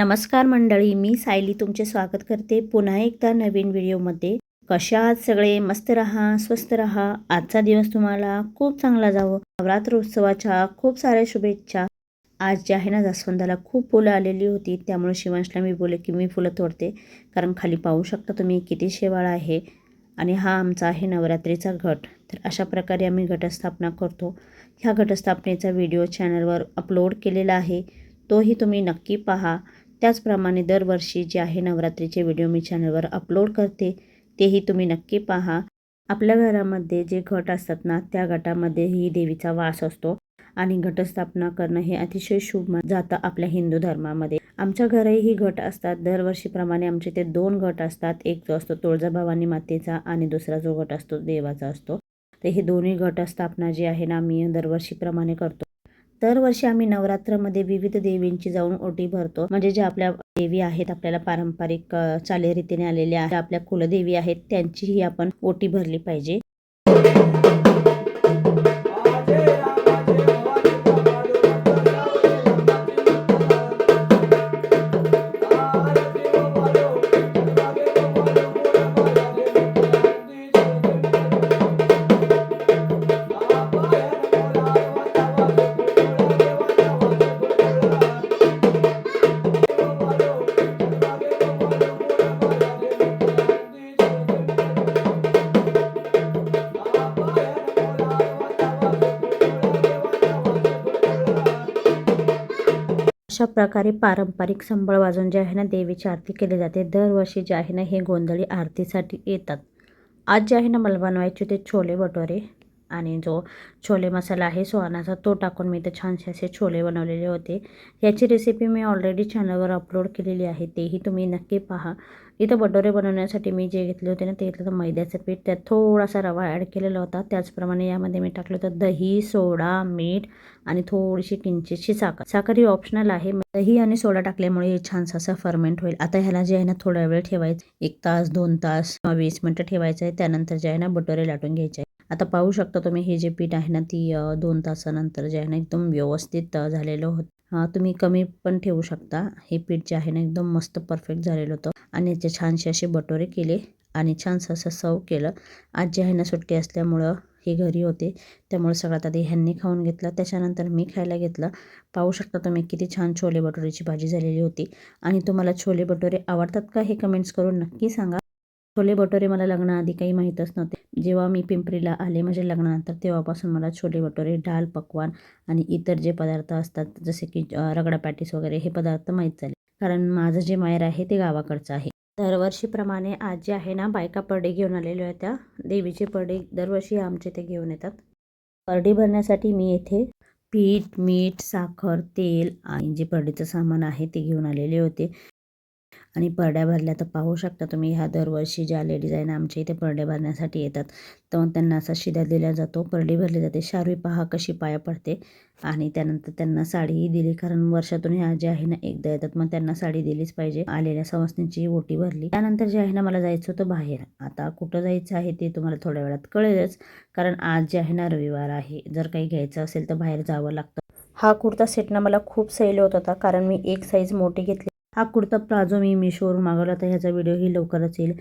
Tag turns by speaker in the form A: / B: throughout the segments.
A: नमस्कार मंडळी मी सायली तुमचे स्वागत करते पुन्हा एकदा नवीन व्हिडिओमध्ये. कशा आहात सगळे? मस्त रहा स्वस्त रहा. आजचा दिवस तुम्हाला खूप चांगला जावं. नवरात्र उत्सवाच्या खूप साऱ्या शुभेच्छा. आज जे आहे ना जास्वंदाला खूप फुलं आलेली होती. त्यामुळे शिवांशला मी बोले की मी फुलं तोडते. कारण खाली पाहू शकता तुम्ही किती शेवाळ आहे. आणि हा आमचा आहे नवरात्रीचा घट. तर अशा प्रकारे आम्ही घटस्थापना करतो. ह्या घटस्थापनेचा व्हिडिओ चॅनलवर अपलोड केलेला आहे. तोही तुम्ही नक्की पहा. त्याचप्रमाणे दरवर्षी जे आहे नवरात्रीचे व्हिडिओ मी चॅनलवर अपलोड करते तेही तुम्ही नक्की पहा. आपल्या घरामध्ये जे घट असतात ना त्या घटामध्येही देवीचा वास असतो आणि घटस्थापना करणं हे अतिशय शुभ जातं आपल्या हिंदू धर्मामध्ये. आमच्या घरीही घट असतात. दरवर्षीप्रमाणे आमचे ते दोन घट असतात. एक जो असतो तुळजाभवानी मातेचा आणि दुसरा जो गट असतो देवाचा असतो. तर हे दोन्ही घट स्थापना जी आहे ना आम्ही दरवर्षीप्रमाणे करतो. दरवर्षी आम्ही नवरात्रमध्ये विविध देवींची जाऊन ओटी भरतो. म्हणजे ज्या आपल्या देवी आहेत आपल्याला पारंपरिक चालीरीतीने आलेल्या आहेत आपल्या कुलदेवी आहेत त्यांचीही आपण ओटी भरली पाहिजे. अशा प्रकारे पारंपरिक संबळ वाजून जे आहे ना देवीची आरती केली जाते. दरवर्षी जे आहे ना हे गोंधळी आरतीसाठी येतात. आज जे आहे ना मला बनवायचे ते छोले भटोरे. आणि जो छोले मसाला आहे सुहानाचा तो टाकून मी ते छानसे असे छोले बनवलेले होते. याची रेसिपी मी ऑलरेडी चॅनलवर अपलोड केलेली आहे तेही तुम्ही नक्की पहा. इथं भटोरे बनवण्यासाठी मी जे घेतले होते ना ते घेतलं होतं मैद्याचं पीठ. त्यात थोडासा रवा ॲड केलेला होता. त्याचप्रमाणे यामध्ये मी टाकलं होतं दही सोडा मीठ आणि थोडीशी किंचितशी साखर. साखर ही ऑप्शनल आहे. दही आणि सोडा टाकल्यामुळे हे छानसं असं फर्मेंट होईल. आता ह्याला जे आहे ना थोडा वेळ ठेवायचं. एक तास दोन तास किंवा वीस मिनटं ठेवायचं आहे. त्यानंतर जे आहे ना बटोरे लाटून घ्यायचे आता पाहू शकता तुम्ही हे जे पीठ आहे ना ती दोन तासानंतर जे आहे ना एकदम व्यवस्थित झालेलं होतं. हा तुम्ही कमी पण ठेवू शकता. हे पीठ जे आहे ना एकदम मस्त परफेक्ट झालेलं होतं. आणि याचे छानसे असे बटोरे केले आणि छानसं असं सर्व केलं. आज जे आहे ना सुट्टी असल्यामुळं हे घरी होते. त्यामुळे सगळ्यात आधी ह्यांनी खाऊन घेतलं. त्याच्यानंतर मी खायला घेतलं. पाहू शकता तुम्ही किती छान छोले भटोरेची भाजी झालेली होती. आणि तुम्हाला छोले भटोरे आवडतात का हे कमेंट्स करून नक्की सांगा. छोले भटोरे मला लग्नाआधी काही माहीतच नव्हते. जेव्हा मी पिंपरीला आले म्हणजे लग्नानंतर तेव्हापासून मला छोले भटोरे डाल पकवान आणि इतर जे पदार्थ असतात जसे की रगडा पॅटीस वगैरे हे पदार्थ माहीत झाले. कारण माझं जे माहेर आहे ते गावाकडचं आहे. दरवर्षीप्रमाणे आज जे आहे ना बायका परडे घेऊन आलेल्या होत्या. देवीचे परडे दरवर्षी आमचे ते घेऊन येतात. परडी भरण्यासाठी मी येथे पीठ मीठ साखर तेल आणि जे परडीचं सामान आहे ते घेऊन आलेले होते. आणि परड्या भरल्या तर पाहू शकता तुम्ही ह्या दरवर्षी ज्या लेडीज आहे ना आमच्या इथे परड्या भरण्यासाठी येतात. तर त्यांना असा शिदा दिला जातो परडी भरली जाते. शारवी पहा कशी पाया पडते. आणि त्यानंतर त्यांना साडीही दिली कारण वर्षातून ह्या ज्या आहे ना एकदा येतात. मग त्यांना साडी दिलीच पाहिजे. आलेल्या सवासनीची ओटी भरली. त्यानंतर जे आहे ना मला जायचं होतं बाहेर. आता कुठं जायचं आहे ते तुम्हाला थोड्या वेळात कळेलच कारण आज जे आहे ना रविवार आहे. जर काही घ्यायचं असेल तर बाहेर जावं लागतं. हा कुर्ता सेट ना मला खूप सैल होत होता कारण मी एक साईज मोठी घेतली हा कुर्ता प्लाझो मी मिशोवरून मागवला होता. ह्याचा व्हिडिओही लवकरच येईल.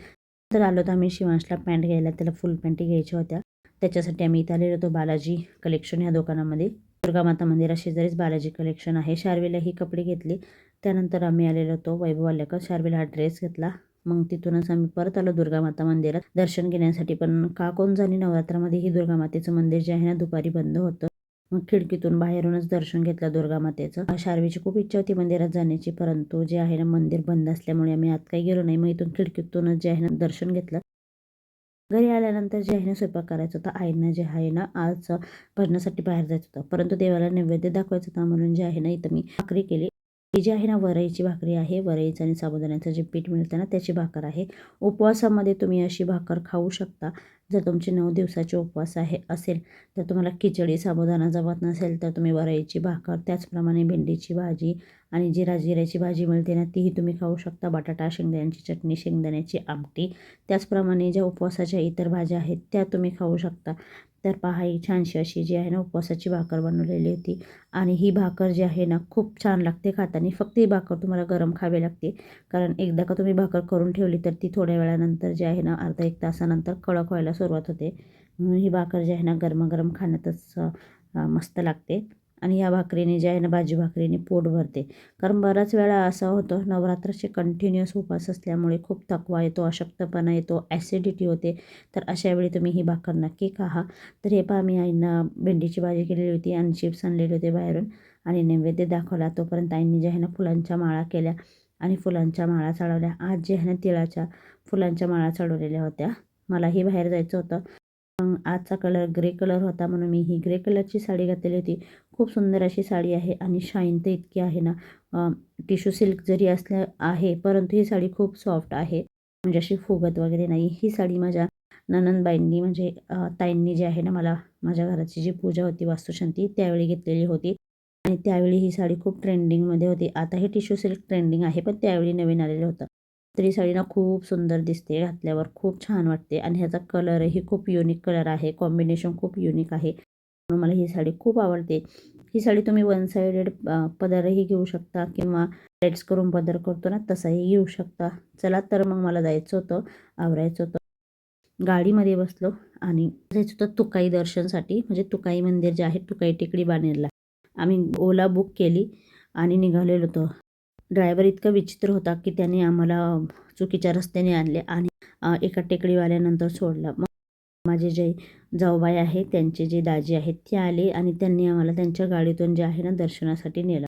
A: तर आलो तर आम्ही शिवांशला पॅन्ट घ्यायला. त्याला फुल पॅन्टी घ्यायच्या होत्या. त्याच्यासाठी आम्ही इथे आलेलो होतो. बालाजी कलेक्शन ह्या दुकानामध्ये. दुर्गा माता मंदिरा शेजारीच बालाजी कलेक्शन आहे. शार्वेला ही कपडे घेतली. त्यानंतर आम्ही आलेलो होतो वैभव शार्वेला हा ड्रेस घेतला. मग तिथूनच आम्ही परत आलो दुर्गा माता मंदिरात. दर्शन घेण्यासाठी पण का कोण झाली नवरात्रामध्ये? ही दुर्गा मातेचं मंदिर जे आहे ना दुपारी बंद होतं. मग खिडकीतून बाहेरूनच दर्शन घेतलं दुर्गा मातेचं. शार्वीची खूप इच्छा होती मंदिरात जाण्याची परंतु जे आहे ना मंदिर बंद असल्यामुळे आम्ही आत काही गेलो नाही. मग इथून खिडकीतूनच जे आहे ना दर्शन घेतलं. घरी आल्यानंतर जे आहे ना स्वयंपाक करायचा होता. आईंना जे आहे ना आज भजनासाठी बाहेर जायचं होतं. परंतु देवाला नैवेद्य दाखवायचं होतं म्हणून जे आहे ना इथं मी भाकरी केली. ही जी आहे ना वरईची भाकरी आहे. वरईचं आणि साबुदाण्याचं जे पीठ मिळतं ना त्याची भाकर आहे. उपवासामध्ये तुम्ही अशी भाकर खाऊ शकता. जर तुमचे नऊ दिवसाचे उपवास आहे असेल तर तुम्हाला खिचडी साबुदाणा जमत नसेल तर तुम्ही वरईची भाकर त्याचप्रमाणे भेंडीची भाजी आणि जिरा जिऱ्याची भाजी मिळते ना तीही तुम्ही खाऊ शकता. बटाटा शेंगदाण्याची चटणी शेंगदाण्याची आमटी त्याचप्रमाणे ज्या उपवासाच्या इतर भाज्या आहेत त्या तुम्ही खाऊ शकता. तर पहा ही छानशी अशी जी आहे ना उपवासाची भाकर बनवलेली होती. आणि ही भाकर जी आहे ना खूप छान लागते खाताना. फक्त ही भाकर तुम्हाला गरम खावी लागते. कारण एकदा का तुम्ही भाकर करून ठेवली तर ती थोड्या वेळानंतर जी आहे ना अर्धा एक तासानंतर कडक व्हायला सुरुवात होते. म्हणून ही भाकर जी आहे ना गरमागरम खाण्यातच मस्त लागते. आणि या भाकरीने जे आहे ना भाजी भाकरीने पोट भरते. कारण बराच वेळा असा होतो नवरात्राचे कंटिन्युअस उपवास असल्यामुळे खूप थकवा येतो अशक्तपणा येतो ॲसिडिटी होते. तर अशा वेळी तुम्ही ही भाकर नक्की खा. तर हे पहा मी आईंना भेंडीची भाजी केलेली होती आणि चिप्स आणलेले होते बाहेरून आणि नैवेद्य दाखवला. तोपर्यंत आईंनी जे आहे ना फुलांच्या माळा केल्या आणि फुलांच्या माळा चढवल्या. आज जे आहे ना तिळाच्या फुलांच्या माळा चढवलेल्या होत्या. मलाही बाहेर जायचं होतं. मग आजचा कलर ग्रे कलर होता म्हणून मी ही ग्रे कलरची साडी घातलेली होती. खूप सुंदर अशी साडी आहे आणि शाईन तर इतकी आहे ना. टिश्यू सिल्क जरी असल्या आहे परंतु ही साडी खूप सॉफ्ट आहे. म्हणजे अशी फुगत वगैरे नाही. ही साडी माझ्या ननंदबाईंनी म्हणजे ताईंनी जी आहे ना मला माझ्या घराची जी पूजा होती वास्तुशांती त्यावेळी घेतलेली होती. आणि त्यावेळी ही साडी खूप ट्रेंडिंगमध्ये होती. आता हे टिश्यू सिल्क ट्रेंडिंग आहे पण त्यावेळी नवीन आलेलं होतं. स्त्री ही साडी ना खूप सुंदर दिसते घातल्यावर खूप छान वाटते. आणि ह्याचा कलरही खूप युनिक कलर आहे. कॉम्बिनेशन खूप युनिक आहे. म्हणून मला ही साडी खूप आवडते. ही साडी तुम्ही वन साईडेड पदरही घेऊ शकता किंवा लेट्स करून पदर करतो ना तसाही घेऊ शकता. चला तर मग मला जायचं होतं आवरायचं होतं. गाडीमध्ये बसलो आणि जायचं होतं तुकाई दर्शनसाठी. म्हणजे तुकाई मंदिर जे आहे तुकाई टेकडी बानेरला आम्ही ओला बुक केली आणि निघालेलो होतो. ड्रायव्हर इतका विचित्र होता की त्याने आम्हाला चुकीच्या रस्त्याने आणले आणि एका टेकडीवाल्यानंतर सोडलं. मग माझे जे जाऊबाई आहे त्यांचे जे दाजी आहेत ते आले आणि त्यांनी आम्हाला त्यांच्या गाडीतून जे आहे ना दर्शनासाठी नेलं.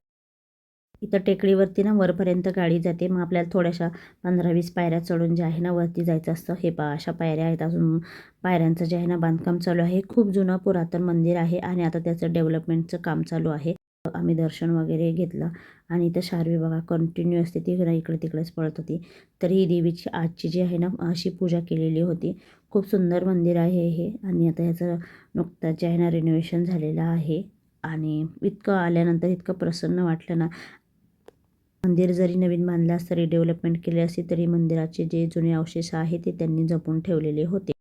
A: इथं टेकडीवरती ना वरपर्यंत गाडी जाते. मग आपल्याला थोड्याशा पंधरा वीस पायऱ्या चढून जे आहे ना वरती जायचं असतं. हे पा अशा पायऱ्या आहेत. अजून पायऱ्यांचं जे आहे ना बांधकाम चालू आहे. खूप जुनं पुरातन मंदिर आहे आणि आता त्याचं डेव्हलपमेंटचं काम चालू आहे. आम्ही दर्शन वगैरे घेतलं. आणि इथं शारवी बघा कंटिन्यू असते ती ना इकडे तिकडेच पळत होती. तर ही देवीची आजची जी आहे ना अशी पूजा केलेली होती. खूप सुंदर मंदिर आहे हे. आणि आता ह्याचं नुकताच जे आहे ना रिनोव्हेशन झालेलं आहे. आणि इतकं आल्यानंतर इतकं प्रसन्न वाटलं ना. मंदिर जरी नवीन बांधलं असतं रिडेव्हलपमेंट केले असते तरी मंदिराचे जे जुने अवशेष आहे ते त्यांनी जपून ठेवलेले होते.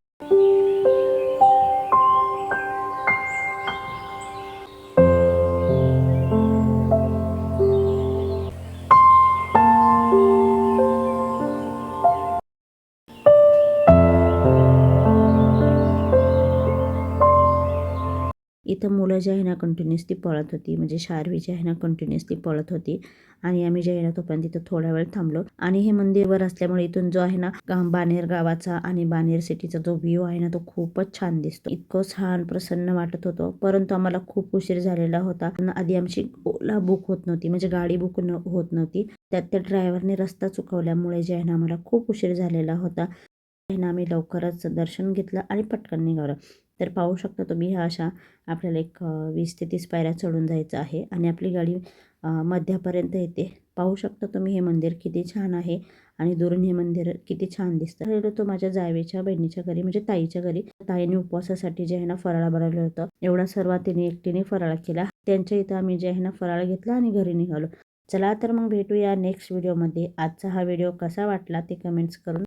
A: इथं मुलं जे आहे ना कंटिन्युअसली पळत होती. म्हणजे शारवी जी आहे ना कंटिन्युअसली पळत होती. आणि आम्ही जे आहे ना तोपर्यंत तिथं थोडा वेळ थांबलो. आणि हे मंदिरवर असल्यामुळे इथून जो आहे ना बानेर गावाचा आणि बानेर सिटीचा जो व्ह्यू आहे ना तो खूपच छान दिसतो. इतकं छान प्रसन्न वाटत होतं. परंतु आम्हाला खूप उशीर झालेला होता. आधी आमची ओला बुक होत नव्हती. म्हणजे गाडी बुक न होत नव्हती. त्यात त्या ड्रायव्हरने रस्ता चुकवल्यामुळे जे आहे ना आम्हाला खूप उशीर झालेला होता. ना आम्ही लवकरच दर्शन घेतलं आणि पटकन निघालो. तर पाहू शकता तुम्ही ह्या अशा आपल्याला एक वीस ते तीस पायऱ्या चढून जायचं आहे आणि आपली गाडी मध्यापर्यंत येते. पाहू शकता तुम्ही हे मंदिर किती छान आहे आणि दुरून हे मंदिर किती छान दिसतं. राहिलो तो माझ्या जावेच्या बहिणीच्या घरी म्हणजे ताईच्या घरी ताईने उपवासासाठी जे आहे ना फराळा बनवलं होतं. एवढा सर्व तिने एकटीने फराळा केला. त्यांच्या इथं आम्ही जे आहे ना फराळ घेतला आणि घरी निघालो. चला तर मग भेटूया नेक्स्ट व्हिडिओमध्ये. आजचा हा व्हिडिओ कसा वाटला ते कमेंट्स करून